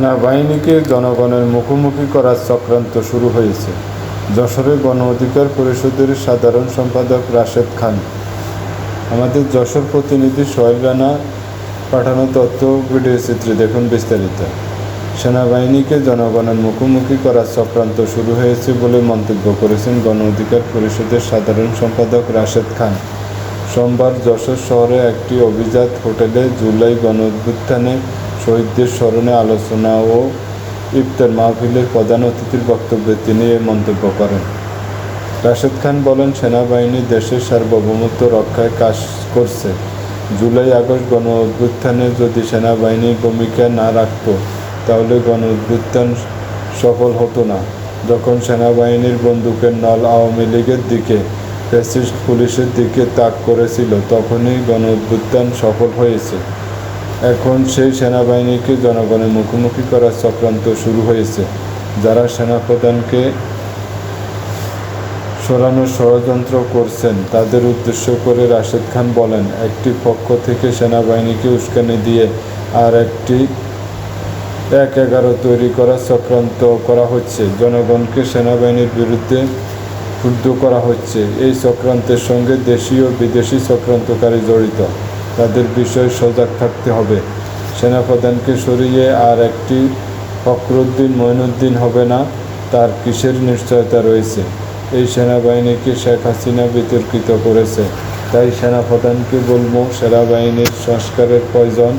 সেনাবাহিনীকে জনগণের মুখোমুখি করার চক্রান্ত শুরু হয়েছে। যশোরের গণ অধিকার পরিষদের সাধারণ সম্পাদক রাশেদ খান। আমাদের যশোর প্রতিনিধি সোহেল রানা পাঠানো তথ্য ভিডিও চিত্রে দেখুন বিস্তারিত। সেনাবাহিনীকে জনগণের মুখোমুখি করার চক্রান্ত শুরু হয়েছে বলে মন্তব্য করেছেন গণ অধিকার পরিষদের সাধারণ সম্পাদক রাশেদ খান। সোমবার যশোর শহরে একটি অভিজাত হোটেলে জুলাই গণ শহীদদের স্মরণে আলোচনা ও ইফতার মাহফিলের প্রধান অতিথির বক্তব্যে তিনি এ মন্তব্য করেন। রাশেদ খান বলেন, সেনাবাহিনী দেশের সার্বভৌমত্ব রক্ষায় কাজ করছে। জুলাই, আগস্ট গণ অভ্যুত্থানে যদি সেনাবাহিনীর ভূমিকা না রাখত, তাহলে গণ অভ্যুত্থান সফল হতো না। যখন সেনাবাহিনীর বন্দুকের নল আওয়ামী লীগের দিকে, ফ্যাসিস্ট পুলিশের দিকে তাক করেছিল, তখনই গণ অভ্যুত্থান সফল হয়েছে। এখন সেই সেনাবাহিনীকে জনগণের মুখোমুখি করার চক্রান্ত শুরু হয়েছে, যারা সেনাপ্রধানকে সরানোর ষড়যন্ত্র করছেন। তাদের উদ্দেশ্য করে রাশেদ খান বলেন, একটি পক্ষ থেকে সেনাবাহিনীকে উস্কানি দিয়ে আর একটি এক এগারো তৈরি করার চক্রান্ত করা হচ্ছে। জনগণকে সেনাবাহিনীর বিরুদ্ধে ক্ষুব্ধ করা হচ্ছে। এই চক্রান্তের সঙ্গে দেশীয় বিদেশি চক্রান্তকারী জড়িত। তাদের বিষয়ে সজাগ থাকতে হবে। সেনাপ্রধানকে সরিয়ে আর একটি ফখরুদ্দিন মঈনুদ্দিন হবে না, তার কিসের নিশ্চয়তা রয়েছে? এই সেনাবাহিনীকে শেখ হাসিনা বিতর্কিত করেছে। তাই সেনাপ্রধানকে বলব, সেনাবাহিনীর সংস্কারের প্রয়োজন।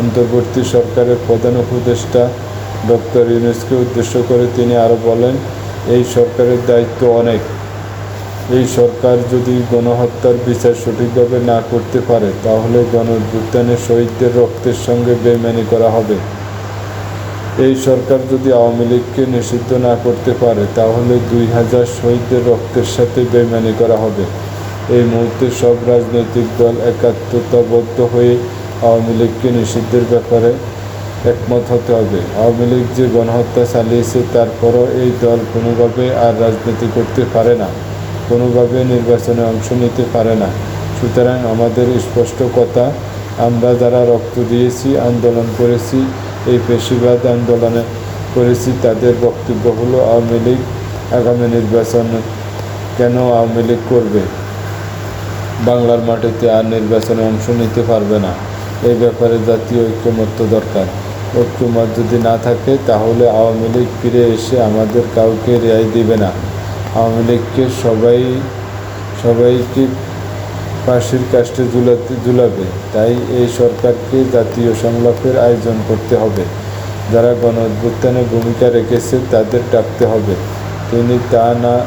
অন্তর্বর্তী সরকারের প্রধান উপদেষ্টা ডক্টর ইউনুসকে উদ্দেশ্য করে তিনি আরও বলেন, এই সরকারের দায়িত্ব অনেক। এই সরকার যদি গণহত্যার বিচার সঠিকভাবে না করতে পারে, তাহলে গণভ্যুত্থানের শহীদদের রক্তের সঙ্গে বেইমানি করা হবে। এই সরকার যদি আওয়ামী লীগকে নিষিদ্ধ না করতে পারে, তাহলে দুই হাজার শহীদদের রক্তের সাথে বেইমানি করা হবে। এই মুহূর্তে সব রাজনৈতিক দল একাত্মতাবদ্ধ হয়ে আওয়ামী লীগকে নিষিদ্ধের ব্যাপারে একমত হতে হবে। আওয়ামী লীগ যে গণহত্যা চালিয়েছে, তারপরও এই দল কোনোভাবে আর রাজনীতি করতে পারে না। কোনোভাবে নির্বাচনে অংশ নিতে পারে না। সুতরাং আমাদের স্পষ্ট কথা, আমরা যারা রক্ত দিয়েছি, আন্দোলন করেছি, এই পেশিবাদ আন্দোলনে করেছি, তাদের বক্তব্য হলো, আওয়ামী লীগ আগামী নির্বাচন কেন আওয়ামী লীগ করবে? বাংলার মাটিতে আর নির্বাচনে অংশ নিতে পারবে না। এই ব্যাপারে জাতীয় ঐক্যমত্য দরকার। ঐক্যমত যদি না থাকে, তাহলে আওয়ামী লীগ ফিরে এসে আমাদের কাউকে রেয়াই দিবে না। লীগকে সবাই, সবাইকে ফাঁসির কাষ্টে ঝুলাতে, ঝুলাবে। তাই এই সরকারকে জাতীয় সংলাপের আয়োজন করতে হবে। যারা গণ ভূমিকা রেখেছে তাদের ডাকতে হবে। তিনি তা না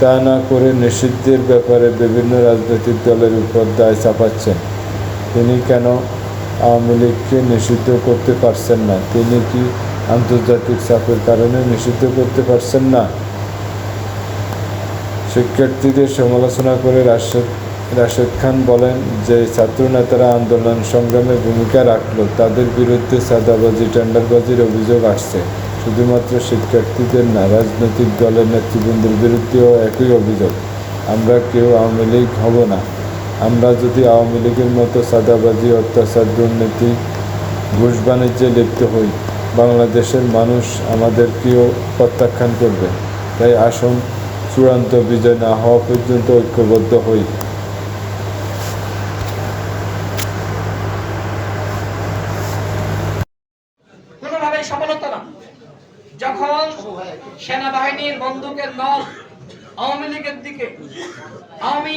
তা না করে নিষিদ্ধের ব্যাপারে বিভিন্ন রাজনৈতিক দলের উপর দায় চাপাচ্ছেন। তিনি কেন আওয়ামী লীগকে নিষিদ্ধ করতে পারছেন না? তিনি কি আন্তর্জাতিক চাপের কারণে নিষিদ্ধ করতে পারছেন না? শিক্ষার্থীদের সমালোচনা করে রাশেদ রাশেদ খান বলেন যে ছাত্রনেতারা আন্দোলন সংগ্রামে ভূমিকা রাখল, তাদের বিরুদ্ধে সাদাবাজি টেন্ডারবাজির অভিযোগ আসছে। শুধুমাত্র শিক্ষার্থীদের না, রাজনৈতিক দলের নেতৃবৃন্দের বিরুদ্ধেও একই অভিযোগ, আমরা কেউ আওয়ামী লীগ হব না। আমরা যদি আওয়ামী লীগের মতো সাদাবাজি অত্যাচার, দুর্নীতি ঘুষ বাণিজ্যে লিপ্ত হই, বাংলাদেশের মানুষ আমাদেরকেও প্রত্যাখ্যান করবে। তাই আসুন চূড়ান্ত বিজয় না হওয়া পর্যন্ত ঐক্যবদ্ধ হই। সেনাবাহিনীর বন্দুকের নল আওয়ামী লীগের দিকে, আওয়ামী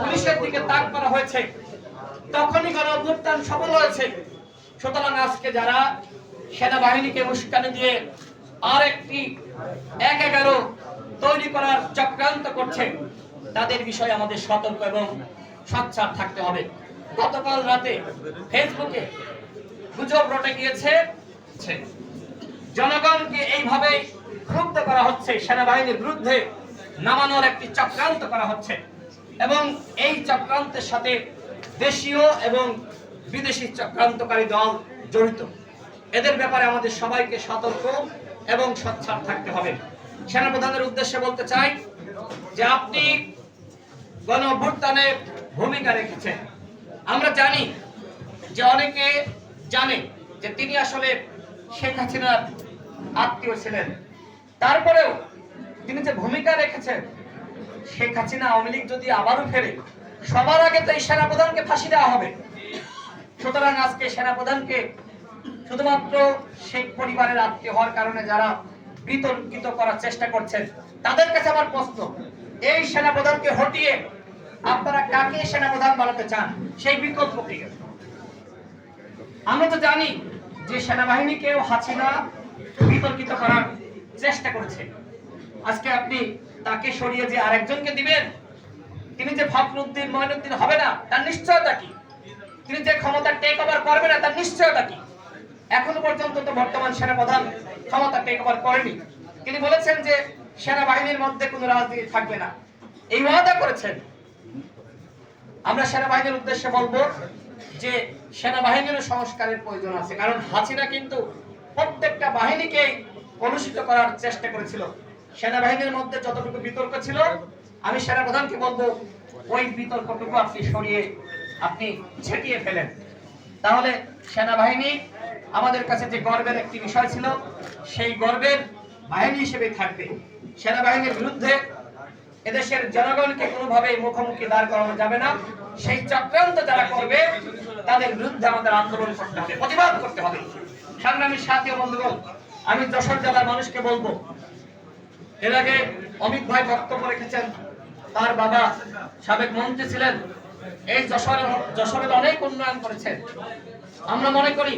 পুলিশের দিকে তাক করা হয়েছে, তখনই গণ অভ্যুত্থান সফল হয়েছে। সুতরাং আজকে যারা সেনাবাহিনীকে উস্কানি দিয়ে আর একটি এক এগারো তৈরি করার চক্রান্ত করছে, তাদের বিষয়ে আমাদের সতর্ক এবং সচ্ছার থাকতে হবে। গতকাল রাতে ফেসবুকে গুজব রটে গিয়েছে। জনগণকে এইভাবে ক্ষুব্ধ করা হচ্ছে, সেনাবাহিনীর বিরুদ্ধে নামানোর একটি চক্রান্ত করা হচ্ছে এবং এই চক্রান্তের সাথে দেশীয় এবং বিদেশি চক্রান্তকারী দল জড়িত। এদের ব্যাপারে আমাদের সবাইকে সতর্ক এবং সচ্ছার থাকতে হবে। সেনাপ্রধানের উদ্দেশ্যে বলতে চাই যে আপনি গণ অভ্যুত্থানে ভূমিকা রেখেছেন। আমরা জানি যে অনেকে জানে যে তিনি আসলে শেখ হাসিনার আত্মীয় ছিলেন। তারপরেও তিনি যে ভূমিকা রেখেছেন, শেখ হাসিনা আওয়ামী লীগ যদি আবারও ফেরে, সবার আগে তো এই সেনাপ্রধানকে ফাঁসি দেওয়া হবে। সুতরাং আজকে সেনাপ্রধানকে শুধুমাত্র শেখ পরিবারের আত্মীয় হওয়ার কারণে যারা বিতর্কিত করার চেষ্টা করছেন। তাদের কাছে আমার প্রশ্ন, এই সেনাপ্রধানকে হটিয়ে আপনারা কাকে সেনাপ্রধান বানাতে চান? সেই বিকল্প কি? আমরা তো জানি যে সেনাবাহিনীকেও হাসিনা বিতর্কিত করার চেষ্টা করেছে। আজকে আপনি তাকে সরিয়ে যে আরেকজনকে দিবেন, তিনি যে ফখরুদ্দিন মঈনুদ্দিন হবে না, তার নিশ্চয়তা কি? তিনি যে ক্ষমতা টেক ওভার করবে না, তার নিশ্চয়তা কি? এখনও পর্যন্ত তো বর্তমান সেনাপ্রধান ক্ষমতা টেক ওভার করেনি। তিনি বলেছেন যে সেনাবাহিনীর মধ্যে কোনো রাজনীতি থাকবে না। এই ওয়াদা করেছেন। আমরা সেনাবাহিনীর উদ্দেশ্যে বলব যে সেনাবাহিনীরও সংস্কারের প্রয়োজন আছে, কারণ হাসিনা কিন্তু প্রত্যেকটা বাহিনীকেই কলুষিত করার চেষ্টা করেছিল। সেনাবাহিনীর মধ্যে যতটুকু বিতর্ক ছিল, আমি সেনাপ্রধানকে বলব, ওই বিতর্কটুকু আপনি সরিয়ে আপনি ছেটিয়ে ফেলেন। তাহলে সেনাবাহিনী আমাদের কাছে যে গর্বের একটি বিষয় ছিল, সেই গর্বের বাহিনী হিসেবে থাকবে। সেনাবাহিনীর বিরুদ্ধে এদেশের জনগণকে কোনোভাবেই মুখোমুখি দাঁড় করানো যাবে না। সেই চক্রান্ত যারা করবে, তাদের বিরুদ্ধে আমাদের আন্দোলন করতে হবে, প্রতিবাদ করতে হবে। সংগ্রামী সাথী বন্ধুগণ, আমি যশোর জেলার মানুষকে বলব, এর আগে অমিত ভাই বক্তব্য রেখেছেন, তার বাবা সাবেক মন্ত্রী ছিলেন, এই যশোরের যশোরের অনেক উন্নয়ন করেছেন। আমরা মনে করি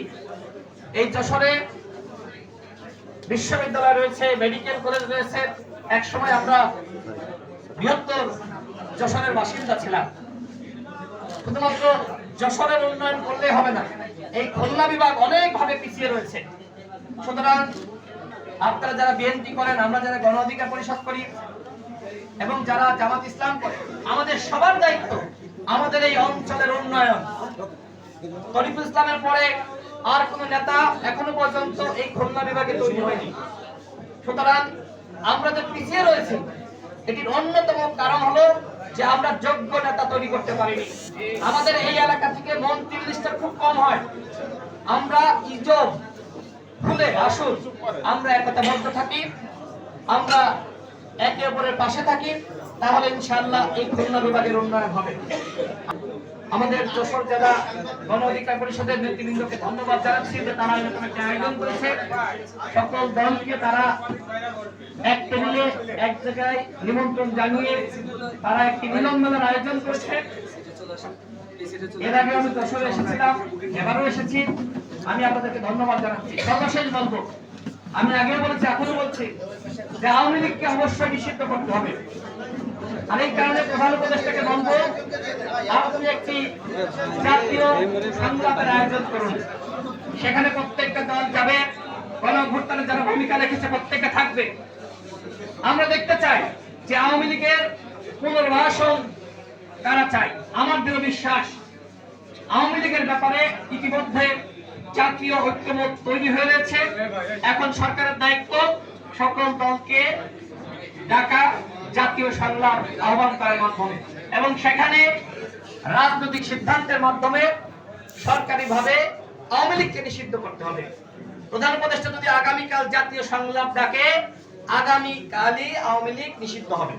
এই যশোরে বিশ্ববিদ্যালয় রয়েছে, মেডিকেল কলেজ রয়েছে। এক সময় আমরা বৃহত্তর যশোরের বাসিন্দা ছিলাম। শুধুমাত্র যশোরের উন্নয়ন করলে হবে না, এই খুলনা বিভাগ অনেকভাবে পিছিয়ে রয়েছে। সুতরাং আপনারা যারা বিএনপি করেন, আমরা যারা গণ অধিকার পরিষদ করি এবং যারা জামাত ইসলাম করে, আমাদের সবার দায়িত্ব আমাদের এই অঞ্চলের উন্নয়ন। তরিকুল ইসলামের পরে আর কোন নেতা এখনও পর্যন্ত এই খুলনা বিভাগে তৈরি হয়নি। সুতরাং আমরা যে পিছিয়ে রয়েছি, এটির অন্যতম কারণ হলো যে আমরা যোগ্য নেতা তৈরি করতে পারিনি। আমাদের এই এলাকা থেকে মন্ত্রী মিনিস্টার খুব কম হয়। আমরা ইজব, খুলে আসুন, আমরা একতা বদ্ধ থাকি, আমরা একে অপরের পাশে থাকি, তাহলে ইনশাআল্লাহ এই খুলনা বিভাগের উন্নয়ন হবে। আমাদের যশোর জেলা গণ অধিকার পরিষদের নেতৃবৃন্দকে ধন্যবাদ জানাচ্ছি যে তারা এরকম একটা আয়োজন করেছে। সকল দলকে তারা এক টেবিলে, এক জায়গায় নিমন্ত্রণ জানিয়ে তারা একটি মিলন মেলার আয়োজন করেছে। এর আগে আমি যশোরে এসেছিলাম, এবারও এসেছি। আমি আপনাদেরকে ধন্যবাদ জানাচ্ছি। সর্বশেষ বলব আমি আগেও বলেছি এখনও বলছি যে আওয়ামী লীগকে অবশ্যই নিষিদ্ধ করতে হবে। আর এই কারণে প্রধান উপদেষ্টাকে বলব, আপনি একটি জাতীয় সংলাপের আয়োজন করুন। সেখানে প্রত্যেকটা দল যাবে গণভোটদানের যারা ভূমিকা রেখেছে প্রত্যেকে থাকবে। আমরা দেখতে চাই যে আওয়ামী লীগের পুনর্বাসন তারা চায়। আমার দৃঢ় বিশ্বাস, আওয়ামী লীগের ব্যাপারে ইতিমধ্যে জাতীয় ঐক্যমত তৈরি হয়ে রয়েছে এখন সরকারের দায়িত্ব সকল দলকে ঢাকা জাতীয় সংলাপ আহ্বান করার মাধ্যমে। এবং সেখানে রাজনৈতিক সিদ্ধান্তের মাধ্যমে সরকারিভাবে আওয়ামী লীগকে নিষিদ্ধ করতে হবে। প্রধান উপদেষ্টা যদি আগামীকাল জাতীয় সংলাপ ডাকে, আগামীকালই আওয়ামী লীগ নিষিদ্ধ হবে।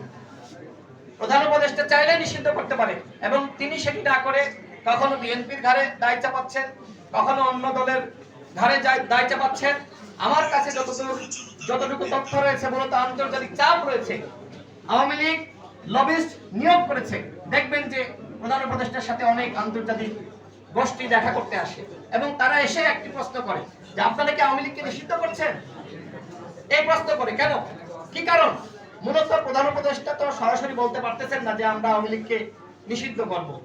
প্রধান উপদেষ্টা চাইলে নিষিদ্ধ করতে পারে। এবং তিনি সেটি না করে কখনো বিএনপির ঘাড়ে দায় চাপাচ্ছেন। কখনো অন্য দলের যায়- দায় চাপাচ্ছেন। আমার কাছে যতটুকু যতটুকু তথ্য রয়েছে মূলত আন্তর্জাতিক চাপ রয়েছে। আওয়ামী লীগ লবিস্ট নিয়োগ করেছে। দেখবেন যে প্রধান উপদেষ্টার সাথে অনেক আন্তর্জাতিক গোষ্ঠী দেখা করতে আসে এবং তারা এসে একটি প্রশ্ন করে যে, আপনারা কি আওয়ামী লীগকে নিষিদ্ধ করছেন? এই প্রশ্ন করে, কেন? কি কারণ? মূলত প্রধান উপদেষ্টা তো সরাসরি বলতে পারতেছেন না যে আমরা আওয়ামী লীগকে নিষিদ্ধ করব।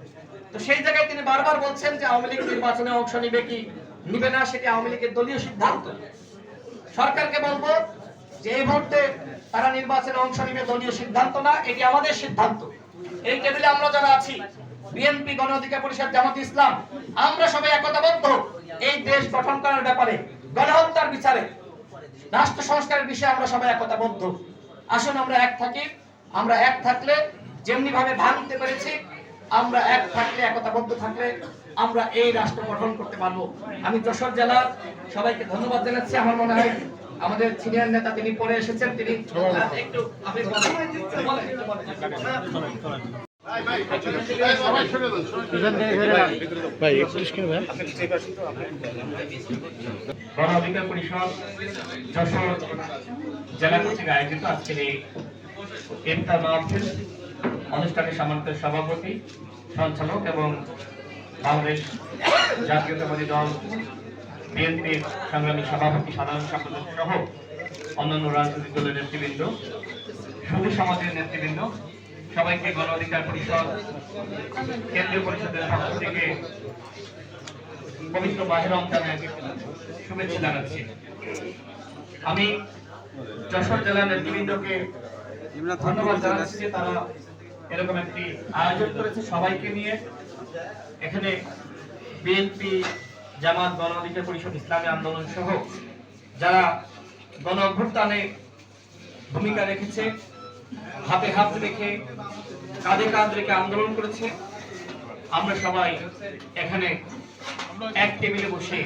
তো সেই জায়গায় তিনি বারবার বলছেন যে আওয়ামী লীগ নির্বাচনে অংশ নিবে কি? নিবে না, সেটি আওয়ামী লীগের দলীয় সিদ্ধান্ত। সরকারকে বলব যে এই মুহূর্তে তারা নির্বাচনে অংশ নিবে দলীয় সিদ্ধান্ত না, এটি আমাদের সিদ্ধান্ত। এই টেবিলে আমরা যারা আছি, বিএনপি, গণ অধিকার পরিষদ, জামাত ইসলাম, আমরা সবাই একতাবদ্ধ এই দেশ গঠন করার ব্যাপারে, গণহত্যার বিচারে, রাষ্ট্র সংস্কারের বিষয়ে আমরা সবাই একতাবদ্ধ। আসুন আমরা এক থাকি, আমরা এক থাকলে যেমনি ভাবে ভাঙতে পেরেছি আমরা এক থাকলে, একতাবদ্ধ থাকলে আমরা এই রাষ্ট্র গঠন করতে পারব। আমি যশোর জেলার সবাইকে ধন্যবাদ জানাচ্ছি। আমার মনে হয় আমাদের সিনিয়র নেতা তিনি পরে এসেছেন, তিনি পরিষদ জেলা কর্তৃক আয়োজিত আজকের এই অনুষ্ঠানে সম্মানিত সভাপতি, সঞ্চালক এবং বাংলাদেশ জাতীয়তাবাদী দল, বিএনপির সংগ্রামী সভাপতি, সাধারণ সম্পাদক সহ অন্যান্য রাজনৈতিক দলের নেতৃবৃন্দ সুধী সমাজের নেতৃবৃন্দ, সবাইকে গণ অধিকার পরিষদ, কেন্দ্রীয় পরিষদের পক্ষ থেকে পবিত্র বাহির রমজানের শুভেচ্ছা জানাচ্ছি। আমি যশোর জেলার নেতৃবৃন্দকে ধন্যবাদ জানাচ্ছি যে তারা এরকম একটি আয়োজন করেছে সবাইকে নিয়ে। এখানে বিএনপি জামাত, গণ অধিকার পরিষদ, ইসলামী আন্দোলন সহ যারা গণ অভ্যুত্থানে ভূমিকা রেখেছে, হাতে হাত রেখে, কাঁধে কাঁধ রেখে আন্দোলন করেছে, আমরা সবাই এখানে এক টেবিলে বসে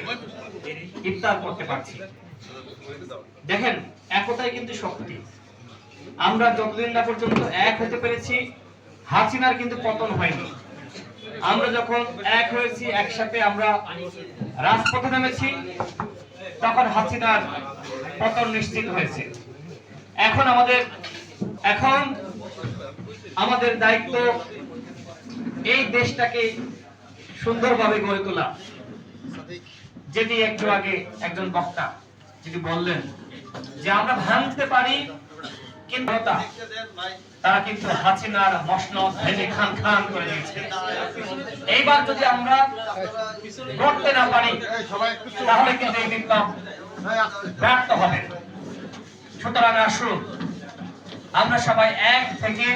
ইফতার করতে পারছি। দেখেন, একতাই কিন্তু শক্তি। আমরা যতদিন না পর্যন্ত এক হতে পেরেছি হাসিনার কিন্তু পতন হয়নি। আমরা যখন এক হয়েছি, একসাথে আমরা রাজপথে নেমেছি, তখন হাসিনার পতন নিশ্চিত হয়েছে। এখন আমাদের এখন আমাদের দায়িত্ব এই দেশটাকে সুন্দরভাবে গড়ে তোলা। যেটি একটু আগে একজন বক্তা যেটি বললেন যে আমরা ভাঙতে পারি, কিন্তু তারা কিন্তু হাসিনার মসনদ ভেঙে খান খান করে দিয়েছে। এইবার যদি আমরা করতে না পারি, তাহলে কিন্তু এই বিপ্লব ব্যর্থ হবে। সুতরাং আসুন, আমরা সবাই এক থেকে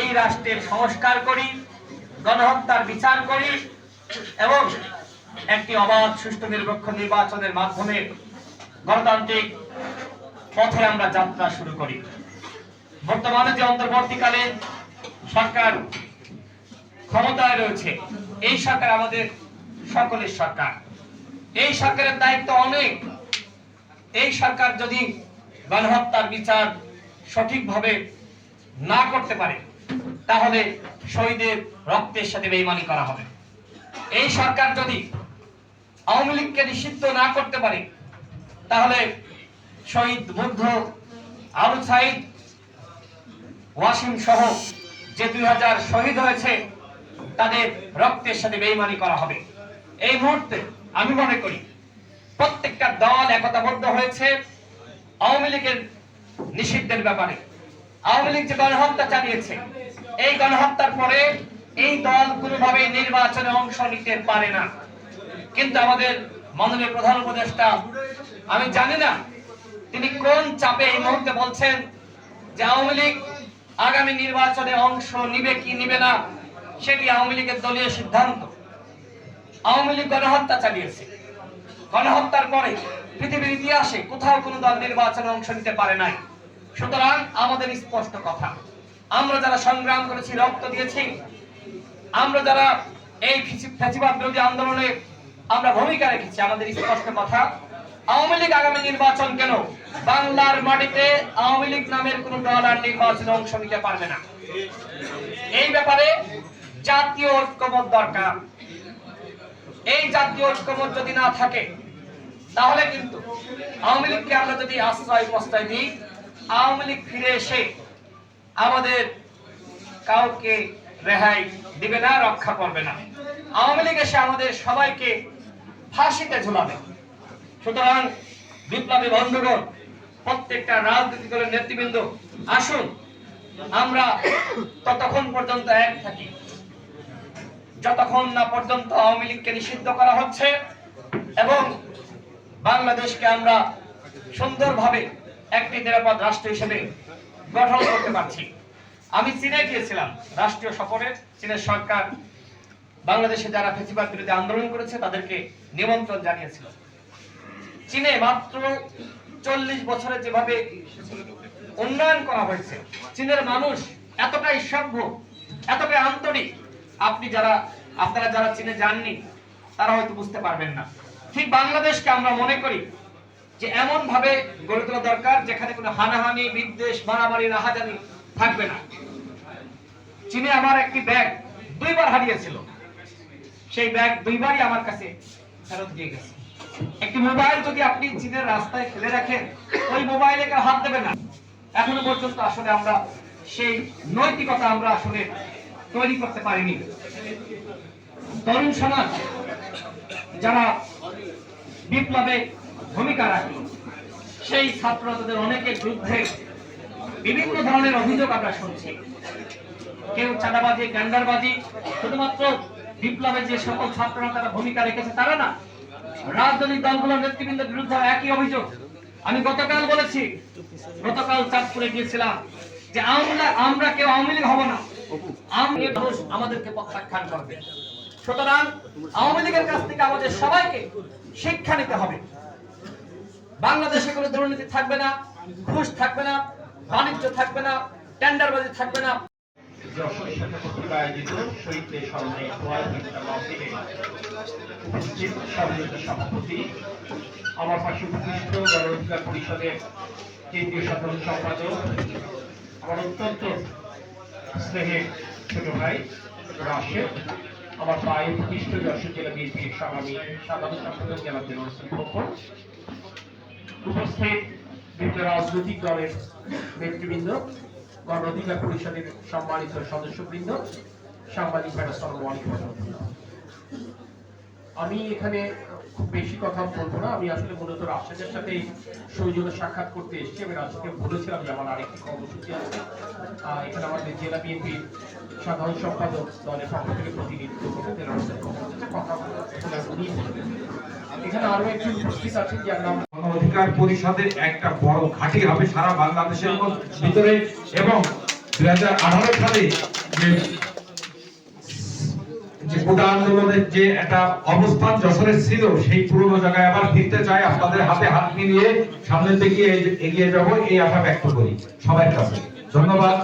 এই রাষ্ট্রের সংস্কার করি, গণহত্যার বিচার করি এবং একটি অবাধ, সুষ্ঠু, নিরপেক্ষ নির্বাচনের মাধ্যমে গণতান্ত্রিক পথে আমরা যাত্রা শুরু করি। বর্তমানে যে অন্তর্বর্তীকালে সরকার ক্ষমতায় রয়েছে, এই সরকার আমাদের সকলের সরকার। এই সরকারের দায়িত্ব অনেক। এই সরকার যদি গণহত্যার বিচার সঠিকভাবে না করতে পারে, তাহলে শহীদের রক্তের সাথে বেইমানি করা হবে। এই সরকার যদি আওয়ামী লীগকে নিষিদ্ধ না করতে পারে, তাহলে শহীদ মুগ্ধ আবু সাইদ ওয়াসিম সহ যে দুই হাজার শহীদ হয়েছে, তাদের রক্তের সাথে বেইমানি করা হবে। এই মুহূর্তে আমি মনে করি, প্রত্যেকটা দল একতাবদ্ধ হয়েছে আওয়ামী লীগের নিষিদ্ধের ব্যাপারে। আওয়ামী লীগ যে গণহত্যা চালিয়েছে, এই গণহত্যার পরে এই দল কোনোভাবে নির্বাচনে অংশ নিতে পারে না। কিন্তু আমাদের মাননীয় প্রধান উপদেষ্টা, আমি জানি না তিনি কোন চাপে এই মুহূর্তে বলছেন যে আওয়ামী লীগ আগামী নির্বাচনে অংশ নিবে কি নিবে না, সেটি আওয়ামী লীগের দলীয় সিদ্ধান্ত। আওয়ামী লীগ গণহত্যা চালিয়েছে। গণহত্যার পরে পৃথিবীর ইতিহাসে কোথাও কোনো দল নির্বাচনে অংশ নিতে পারে নাই। সুতরাং আমাদের স্পষ্ট কথা, আমরা যারা সংগ্রাম করেছি, রক্ত দিয়েছি, আমরা যারা এই ফ্যাসিবাদ বিরোধী আন্দোলনে আমরা ভূমিকা রেখেছি, আমাদের স্পষ্ট কথা আওয়ামী লীগ আগামী নির্বাচন কেন? বাংলার মাটিতে আওয়ামী লীগ নামের কোন দল আর নির্বাচনে অংশ নিতে পারবে না। এই ব্যাপারে জাতীয় ঐক্যমত দরকার। এই জাতীয় ঐক্যমত যদি না থাকে, তাহলে কিন্তু আওয়ামী লীগকে আমরা যদি আশ্রয় প্রশ্রয় দিই, আওয়ামী লীগ ফিরে এসে আমাদের কাউকে রেহাই দিবে না, রক্ষা করবে না। আওয়ামী লীগ এসে আমাদের সবাইকে ফাঁসিতে ঝুলাবে। সুতরাং বিপ্লবী বন্ধুগণ, প্রত্যেকটা রাজনৈতিক দলের নেতৃবৃন্দ, আসুন, আমরা ততক্ষণ পর্যন্ত এক থাকি। যতক্ষণ না পর্যন্ত আওয়ামী লীগকে নিষিদ্ধ করা হচ্ছে এবং বাংলাদেশকে আমরা সুন্দরভাবে একটি নিরাপদ রাষ্ট্র হিসেবে গঠন করতে পারছি। আমি চীনে গিয়েছিলাম, রাষ্ট্রীয় সফরে চীনের সরকার বাংলাদেশে যারা ফেসিবাদ বিরোধী আন্দোলন করেছে তাদেরকে নিমন্ত্রণ জানিয়েছিল। চীনে মাত্র চল্লিশ বছরে যেভাবে উন্নয়ন করা হয়েছে, চীনের মানুষ এতটাই সভ্য, এতটাই আন্তরিক। আপনি যারা, আপনারা যারা চীনে যাননি, তারা হয়তো বুঝতে পারবেন না। ঠিক বাংলাদেশকে আমরা মনে করি যে এমন ভাবে গড়ে তোলা দরকার যেখানে কোনো হানাহানি, বিদ্বেষ, মারামারি, রাহাজানি থাকবে না। চীনে আমার একটি ব্যাগ দুইবার হারিয়েছিল। সেই ব্যাগ দুইবারই আমার কাছে ফেরত দিয়ে গেছে। একটি মোবাইল যদি আপনি চীনের রাস্তায় ফেলে রাখেন, ওই মোবাইলে কেউ হাত দেবে না। এখনও পর্যন্ত আসলে আমরা সেই নৈতিকতা আমরা আসলে তৈরি করতে পারিনি। তরুণ সমাজ, যারা বিপ্লবে ভূমিকা রাখে, সেই ছাত্ররা তাদের অনেকের বিরুদ্ধে বিভিন্ন ধরনের অভিযোগ আমরা শুনছি। কেউ চাঁদাবাজি, গ্যান্ডারবাজি, শুধুমাত্র বিপ্লবের যে সকল ছাত্ররা তারা ভূমিকা রেখেছে, তারা না। রাজনৈতিক দলগুলোর নেতৃবৃন্দের বিরুদ্ধে একই অভিযোগ। আমি গতকাল বলেছি, গতকাল চাঁদপুরে গিয়েছিলাম যে আমরা আমরা কেউ আওয়ামী লীগ হব না। আমাদেরকে প্রত্যাখ্যান করবে। সুতরাং আওয়ামী লীগের কাছ থেকে আমাদের সবাইকে শিক্ষা নিতে হবে। বাংলাদেশে কোনো দুর্নীতি থাকবে না, ঘুষ থাকবে না, বাণিজ্য থাকবে না টেন্ডারবাজি থাকবে না। আমার পাশে উপস্থিত পরিষদের কেন্দ্রীয় সাধারণ সম্পাদক, আমার ছোট ভাই রাশেদ, আমার পায়ে প্রতিষ্ঠ যশোর জেলা বিএনপির সংগ্রামী সাধারণ সম্পাদক জেলা খোকন উপস্থিত বিভিন্ন রাজনৈতিক দলের নেতৃবৃন্দ গণ অধিকার পরিষদের সম্মানিত সদস্যবৃন্দ, সাংবাদিক ভাইরা আমি এখানে খুব বেশি কথা বলব না। আমি আসলে মূলত রাশেদের সাথে সৌজন্য সাক্ষাৎ করতে এসেছি। আমি রাশেদকে বলেছিলাম যে আমার আরেকটি কর্মসূচি আছে। এখানে আমাদের জেলা বিএনপির সাধারণ সম্পাদক দলের পক্ষ থেকে প্রতিনিধিত্ব জেলা কথা। এখানে আরও একজন উপস্থিত আছেন, যার নাম অধিকার পরিষদের একটা বড় ঘাঁটি হবে সারা বাংলাদেশের ভিতরে। এবং দুই সালে যে কোটা আন্দোলনের যে একটা অবস্থান যশোরের ছিল, সেই পুরনো জায়গায় আবার ফিরতে চাই, আপনাদের হাতে হাত মিলিয়ে সামনের দিকে এগিয়ে যাব, এই আশা ব্যক্ত করি। সবার কাছে। ধন্যবাদ।